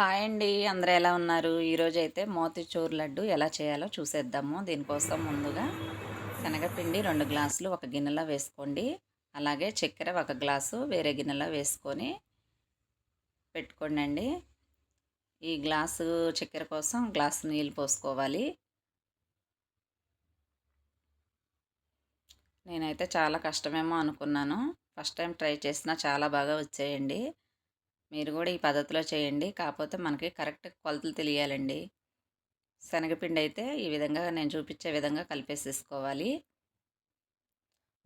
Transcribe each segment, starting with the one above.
Hi అండి. అందరూ ఎలా ఉన్నారు? ఈరోజు అయితే మోతిచూర్ లడ్డు ఎలా చేయాలో చూసేద్దాము. దీనికోసం ముందుగా శనగపిండి రెండు గ్లాసులు ఒక గిన్నెలో వేసుకోండి. అలాగే చక్కెర ఒక గ్లాసు వేరే గిన్నెలో వేసుకొని పెట్టుకోండి అండి ఈ గ్లాసు చక్కెర కోసం గ్లాసు నీళ్ళు పోసుకోవాలి. నేనైతే చాలా కష్టమేమో అనుకున్నాను. ఫస్ట్ టైం ట్రై చేసినా చాలా బాగా వచ్చాయండి. మీరు కూడా ఈ పద్ధతిలో చేయండి. కాకపోతే మనకి కరెక్ట్ కొలతలు తెలియాలండి. శనగపిండి అయితే ఈ విధంగా నేను చూపించే విధంగా కలిపేసేసుకోవాలి.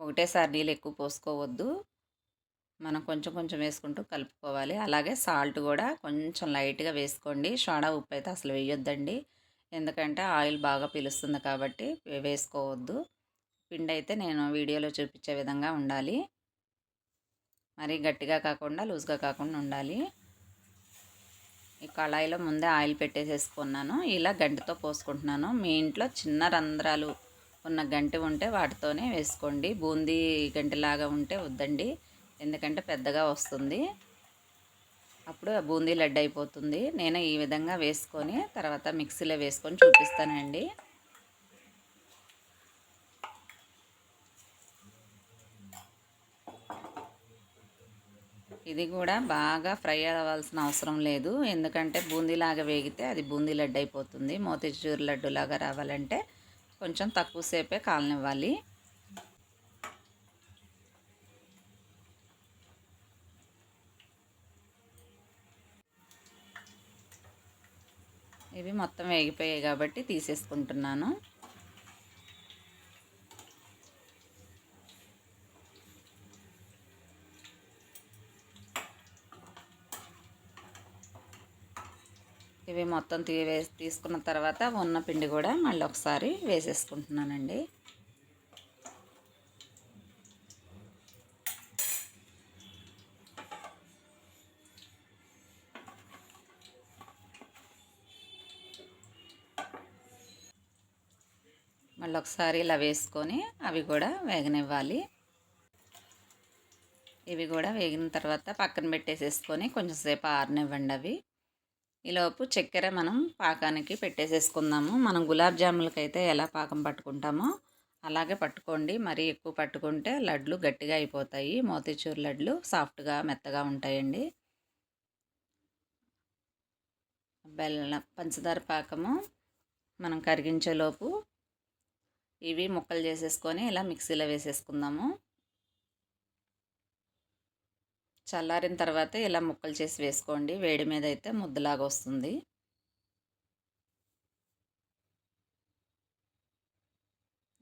ఒకటేసారి నీళ్ళు ఎక్కువ పోసుకోవద్దు. మనం కొంచెం కొంచెం వేసుకుంటూ కలుపుకోవాలి. అలాగే సాల్ట్ కూడా కొంచెం లైట్గా వేసుకోండి. సోడా ఉప్పు అయితే అసలు వేయొద్దండి. ఎందుకంటే ఆయిల్ బాగా పిలుస్తుంది కాబట్టి వేసుకోవద్దు. పిండి అయితే నేను వీడియోలో చూపించే విధంగా ఉండాలి. మరీ గట్టిగా కాకుండా లూజ్గా కాకుండా ఉండాలి. ఈ కళాయిలో ముందే ఆయిల్ పెట్టేసేసుకున్నాను. ఇలా గంటితో పోసుకుంటున్నాను. మీ ఇంట్లో చిన్న రంధ్రాలు ఉన్న గంటి ఉంటే వాటితోనే వేసుకోండి. బూందీ గంటిలాగా ఉంటే వద్దండి. ఎందుకంటే పెద్దగా వస్తుంది. అప్పుడు బూందీ లడ్డు అయిపోతుంది. నేను ఈ విధంగా వేసుకొని తర్వాత మిక్సీలో వేసుకొని చూపిస్తానండి. ఇది కూడా బాగా ఫ్రై అవ్వాల్సిన అవసరం లేదు. ఎందుకంటే బూందీలాగా వేగితే అది బూందీ లడ్డు అయిపోతుంది. మోతీచూర్ లడ్డులాగా రావాలంటే కొంచెం తక్కువసేపే కాలనివ్వాలి. ఇవి మొత్తం వేగిపోయాయి కాబట్టి తీసేసుకుంటున్నాను. ఇవి మొత్తం తీవే తీసుకున్న తర్వాత ఉన్న పిండి కూడా మళ్ళీ ఒకసారి వేసేసుకుంటున్నానండి. మళ్ళీ ఒకసారి ఇలా వేసుకొని అవి కూడా వేగనివ్వాలి. ఇవి కూడా వేగిన తర్వాత పక్కన పెట్టేసేసుకొని కొంచెం సేపు ఆరనివ్వండి అవి. ఈలోపు చక్కెర మనం పాకానికి పెట్టేసేసుకుందాము. మనం గులాబ్ జాములకి అయితే ఎలా పాకం పట్టుకుంటామో అలాగే పట్టుకోండి. మరీ ఎక్కువ పట్టుకుంటే లడ్లు గట్టిగా అయిపోతాయి. మోతీచూర్ లడ్లు సాఫ్ట్గా మెత్తగా ఉంటాయండి. బెల్లం పంచదార పాకము మనం కరిగించేలోపు ఇవి ముక్కలు చేసేసుకొని ఇలా మిక్సీలో వేసేసుకుందాము. చల్లారిన తర్వాత ఇలా ముక్కలు చేసి వేసుకోండి. వేడి మీద అయితే ముద్దలాగా వస్తుంది.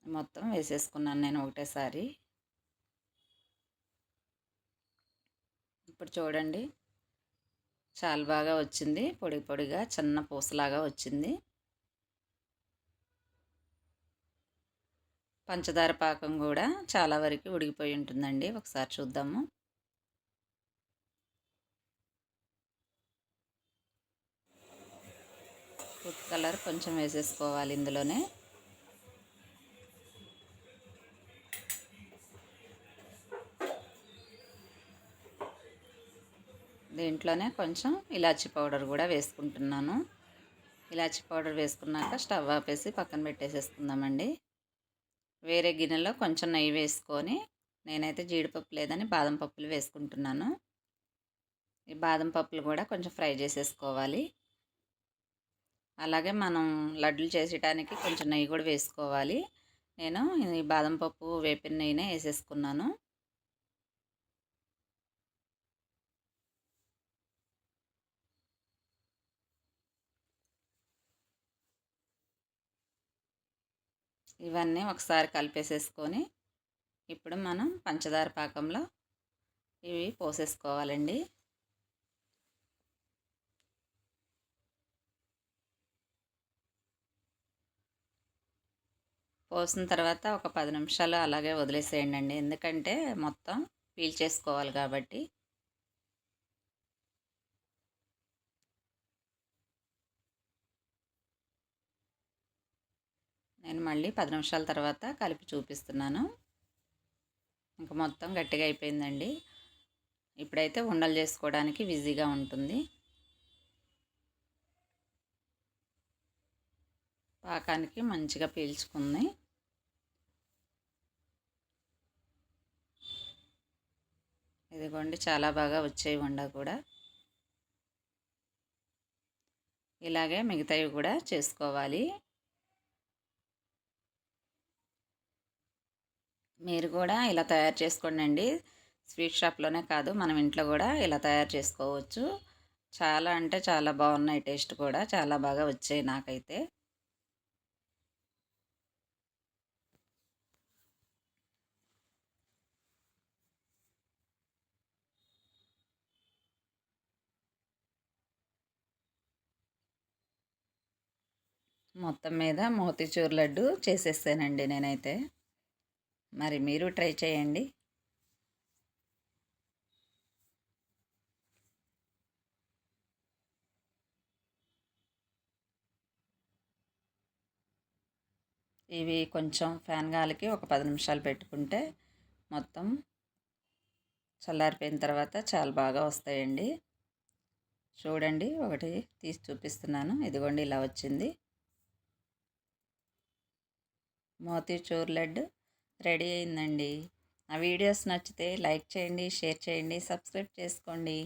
మొత్తం వేసేసుకున్నాను నేను ఒకటేసారి. ఇప్పుడు చూడండి. చాలా బాగా వచ్చింది. పొడి పొడిగా చిన్న పూసలాగా వచ్చింది. పంచదార పాకం కూడా చాలా వరకు ఉడికిపోయి ఉంటుందండి. ఒకసారి చూద్దాము. ఫుడ్ కలర్ కొంచెం వేసేసుకోవాలి ఇందులోనే. దీంట్లోనే కొంచెం ఇలాచి పౌడర్ కూడా వేసుకుంటున్నాను. ఇలాచి పౌడర్ వేసుకున్నాక స్టవ్ ఆపేసి పక్కన పెట్టేసేసుకుందామండి. వేరే గిన్నెలో కొంచెం నెయ్యి వేసుకొని నేనైతే జీడిపప్పు లేదని బాదం పప్పులు వేసుకుంటున్నాను. ఈ బాదం పప్పులు కూడా కొంచెం ఫ్రై చేసేసుకోవాలి. అలాగే మనం లడ్డులు చేసేయడానికి కొంచెం నెయ్యి కూడా వేసుకోవాలి. నేను ఈ బాదం పప్పు వేపిన నెయ్యినే వేసేసుకున్నాను. ఇవన్నీ ఒకసారి కలిపేసేసుకొని ఇప్పుడు మనం పంచదార పాకంలో ఇవి పోసేసుకోవాలండి. కోసిన తర్వాత ఒక పది నిమిషాలు అలాగే వదిలేసేయండి అండి ఎందుకంటే మొత్తం పీల్ చేసుకోవాలి కాబట్టి. నేను మళ్ళీ పది నిమిషాల తర్వాత కలిపి చూపిస్తున్నాను. ఇంకా మొత్తం గట్టిగా అయిపోయిందండి. ఇప్పుడైతే ఉండలు చేసుకోవడానికి బిజీగా ఉంటుంది. పాకానికి మంచిగా పీల్చుకుంది. ఇదిగోండి చాలా బాగా వచ్చాయి వండ కూడా. ఇలాగే మిగతావి కూడా చేసుకోవాలి. మీరు కూడా ఇలా తయారు చేసుకోండి స్వీట్ షాప్లోనే కాదు మనం ఇంట్లో కూడా ఇలా తయారు చేసుకోవచ్చు. చాలా అంటే చాలా బాగున్నాయి టేస్ట్ కూడా చాలా బాగా వచ్చాయి నాకైతే. మొత్తం మీద మోతీచూర్ లడ్డు చేసేస్తానండి నేనైతే. మరి మీరు ట్రై చేయండి. ఇవి కొంచెం ఫ్యాన్ గాలికి ఒక పది నిమిషాలు పెట్టుకుంటే మొత్తం చల్లారిపోయిన తర్వాత చాలా బాగా వస్తాయండి. చూడండి ఒకటి తీసి చూపిస్తున్నాను. ఇదిగోండి ఇలా వచ్చింది. మోతీచూర్ లడ్డు రెడీ అయిందండి. ఆ వీడియోస్ నచ్చితే లైక్ చేయండి షేర్ చేయండి సబ్స్క్రైబ్ చేసుకోండి.